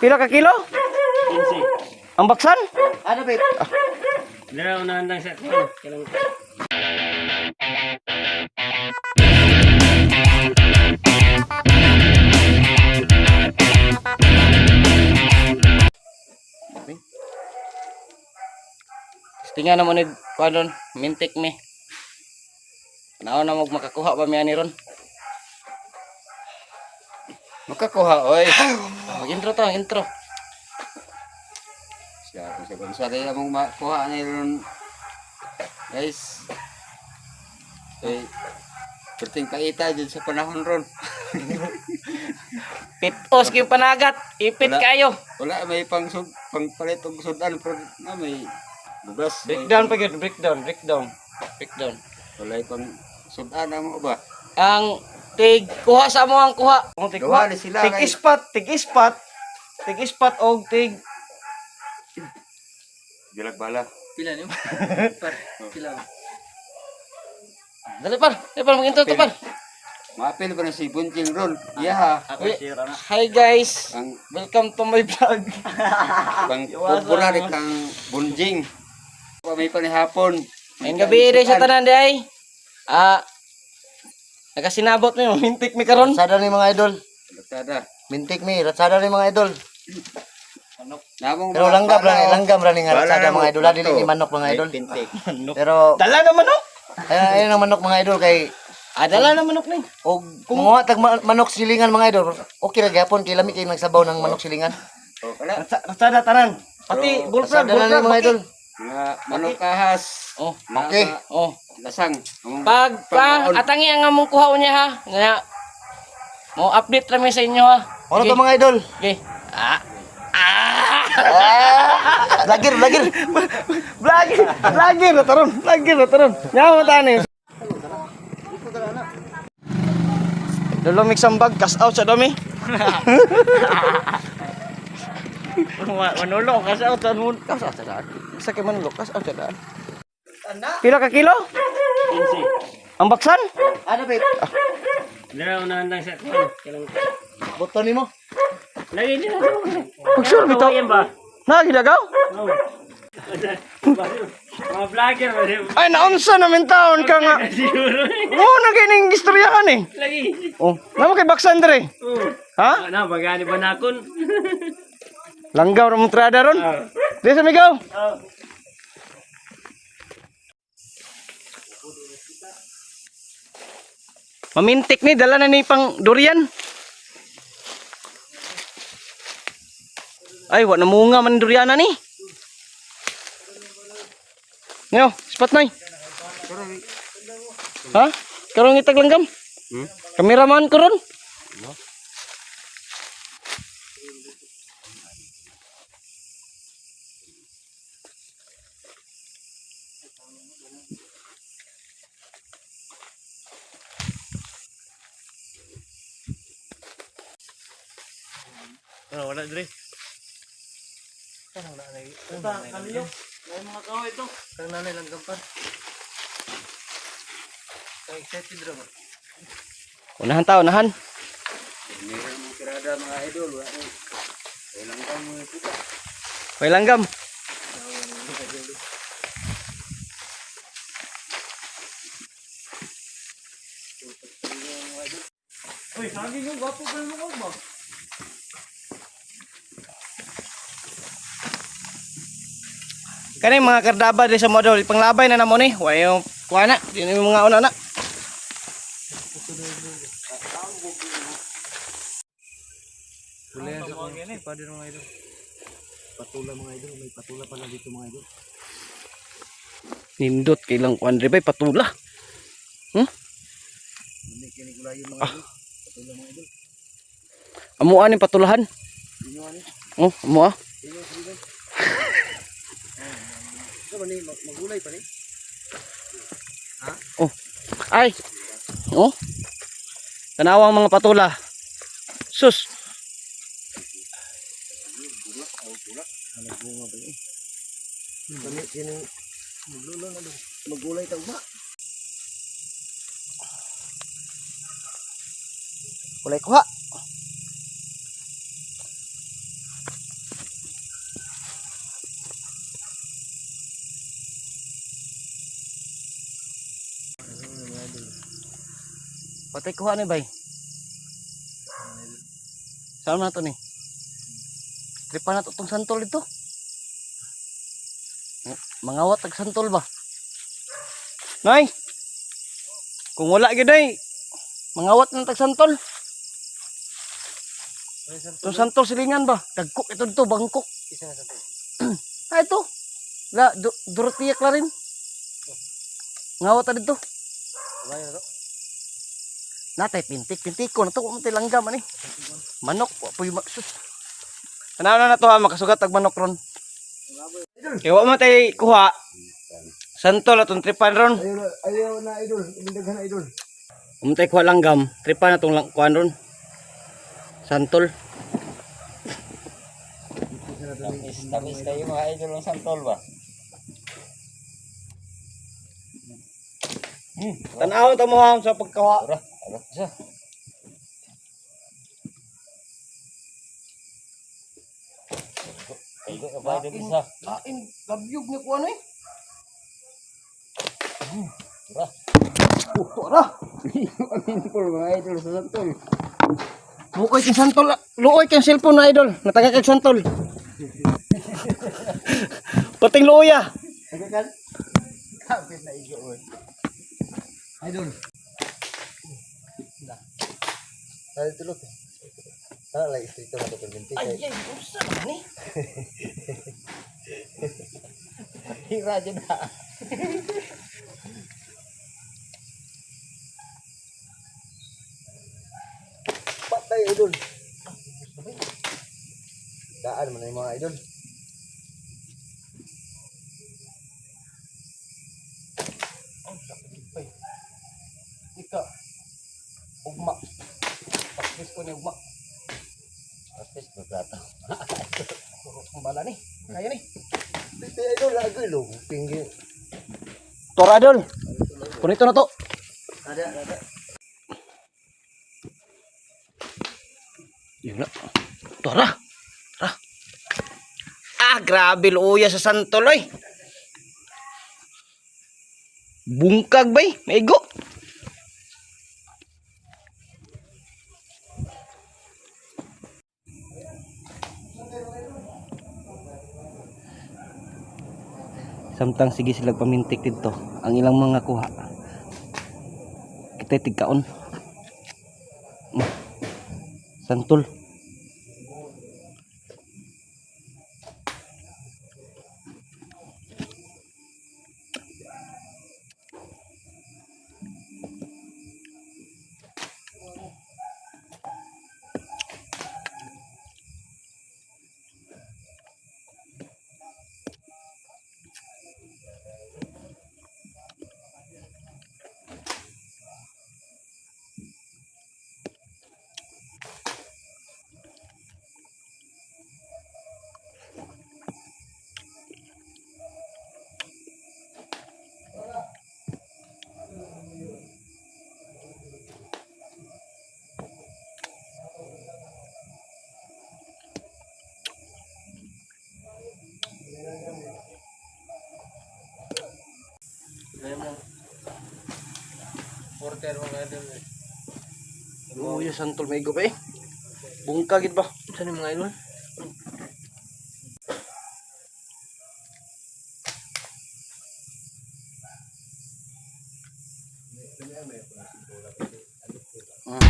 Pila ka kilo? Ang baksan? Ano ba? Dala, unahan lang sa kwan. Kailang Tingnan naman ni kuan mintik mi. Naon na mo makakuha ba mi ani ron? Makakuha oy. Mag-intro to, intro. Siya, kung sa bansa tayo mong makuha na yun. Guys. Eh, perting paita dyan sa panahon ron. Pitos kay panagat, ipit Wala. kayo. Wala, may pang, sud, pang palit og sudan. Pero na may bugas. Breakdown pa gyud, breakdown, breakdown. Breakdown. Wala pang sudan na mo ba? Ang tig kuha sa mo ang kuha. Ang tig Gawa ni sila, Tig kay- ispat, tig ispat. Tig ispat og tig Bilag bala. Pila niyo? Par, pila. Dali par, dali par mag-intro to par. Maapil pa na si Bunjing ron. Yeah Uy. Hi guys. Ang Welcome to my vlog. pang popular kang Bunjing. Pa may panihapon. Ayun gabi rin sa tanan day. Ah, nagasinabot mo, mintik mi karon. Ratsada ni mga idol. Laksada. Mintik mi, ratsada ni mga idol. Namong Pero mga langgam lang, langgam ra ni nga ratsada na mga idol. Dili ni manok mga idol. May Pintik. Pero Dala naman no? ayun ayun ang manok mga idol kay Ah, dala naman ok ni. og kumuha tag ma- manok silingan mga idol. Okay ra gyapon kay lami kay nagsabaw ng manok silingan. Oh, wala. Ratsada tanan. Pati bullfrog, Ratsada na ni bullfrog. mga idol. Mga manok kahas. Oh, Mga Okay. oh. Lasang. Among Pag pa pagkaon. atangi ang among kuha niya ha. Nga mo update rami sa inyo ha. Ano Okay. to mga idol? Okay. Ah. Lagir, lagir. Vlogger, vlogger na taron, vlogger na taron. Nyawa tani. Mix ang bag, cash out sa dami. Manulong, cash out sa dami. Cash out sa daan. Isa kay manulong, cash out sa daan. Pila ka kilo? 15. Ang baksan? Ano ba? Dala, unahan lang sa. Kailang Boto nimo. Lagi nila. Pag-sure bitaw. Yan ba? Nagidagaw? Oo. Mga vlogger ba rin? Ay, naunsa namin taon ka nga. Siguro. Oo, na kining istoryahan eh. Lagi. Oh, naman kay Baksan. Oo. Ha? Na, magani ba nakon? Langgaw ra mong trada ron. Ah. Di sa migaw. Oh. Mamintik ni, dala na ni pang durian. Ay, wa na munga man durian na ni. Ngayon, spot na Ha? Karong itag langgam? Hmm? Kameraman ko ron? Oh, wala dre. Ito, kaliyo. May mga kahoy ito. Kang nanay lang gampar. Kang excited ra ba? Unahan ta, unahan. Meron mga tirada mga idol. Wala na. Kailang kang mga kita. May langgam. Uy, sabi nyo, gwapo pa yung mukha ba? Kani mga kardaba di sa model panglabay na namo ni. Wa yung kuha na, na yung mga una na. Kulihan sa mga ini, pwede mga idol. Patula mga idol, may patula pala dito mga idol. Nindot kailang kuan rin bay patula. Hmm? May kinigulayo mga idol. Patula mga idol. Amuan ni patulahan. Ani. Oh, amo ah. Ni mag- magulay pa ni? Ay. Oh. Tanawang mga patula. Sus. Nagbunga ba ni? Kami ini maglulo na doon. Magulay ta ba? Kulay kuha. Natay kuha ni bay. Saan na to ni? Tripa na to tong santol dito. Mangawat tag santol ba? Nay. Kung wala gyud ay mangawat na tag santol. Tong santol silingan ba? Dagkok ito dito bangkok. Isa nga sa Ah ito. La du Dorotea Clarin. Ngawat ta dito. Bayo ro. Natay pintik, pintiko na to, kung tay langgam ani. Manok, po yung sus. Ano na na to ha, makasugat tag manok ron. Kaya wa man tay kuha. Santol atong tripan ron. Ayaw na, ayaw na idol. Indaghan na idol. Um tay kuha langgam, tripan atong lang kuan ron. Santol. Tamis, tamis kayo mga idol ng santol ba? Tanaw ta mo ha sa pagkawa. Ara, ara, isa. Ito, abay din isa. Kain, labyog ni kuan eh. Ara. Tora. Paminpol mga idol sa santol. Mukoy kang santol. Luoy kang cellphone na idol. Nataga kag santol. Pating luoy ah. Nagkakan? Kapit na igo oy. Idol. Dali tulog. Ah, lagi strito na to binti kay. Ay, usa ni. Hira dyan na. Patay idol. Daan mo na yung mga idol. Ika. Ugma. Pakis ko ni ugma. Tapos maglato. Ang bala ni. Kaya ni. Dito idol, lago ilo. Tinggi. Tora idol. Punito na to. Ada, ada. Yun na. Tora. Tara. Ah, grabe luya sa santuloy. Bungkag bay, maigo. Samtang sige sila pamintik dito ang ilang mga kuha. Kita tigkaon. Mm. Santol. Porter mga idol. Luya santol maigo ba eh. Bungkag gid ba? Saan yung mga idol? Mm.